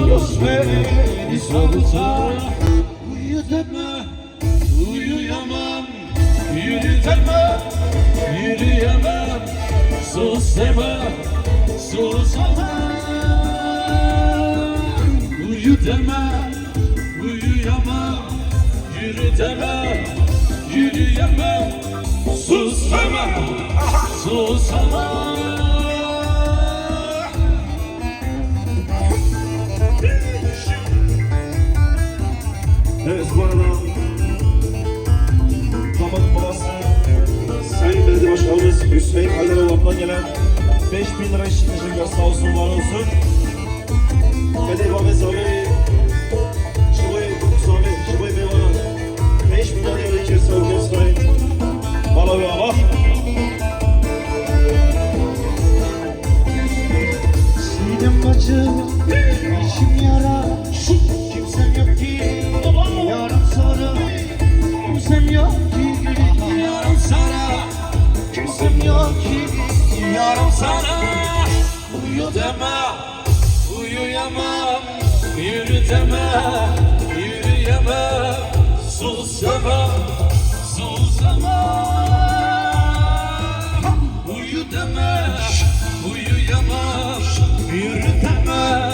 olsa Uyu deme Uyuyamam. Yürü deme Yürüyemem. Sus deme Susamam Uyu deme Uyuyamam. Yürü deme Yürüyemem. Sus deme Susamam Evet bu arada damat babası Sayın Belediye Başkanımız Hüseyin Aliroğlu'ndan gelen 5000 lira için teşekkürler sağ olsun var olsun. Belediye babası abi Şuboy Sami Şuboy Bey bana 5000 lira içerisinde olacağız Sayın Bala ve Allah. Sinem bacı, başım yara Yalvarırım sana. Uyu deme Uyuyamam. Yürü deme Yürüyemem. Sus deme Sus deme. Uyu deme Uyuyamam. Yürü deme.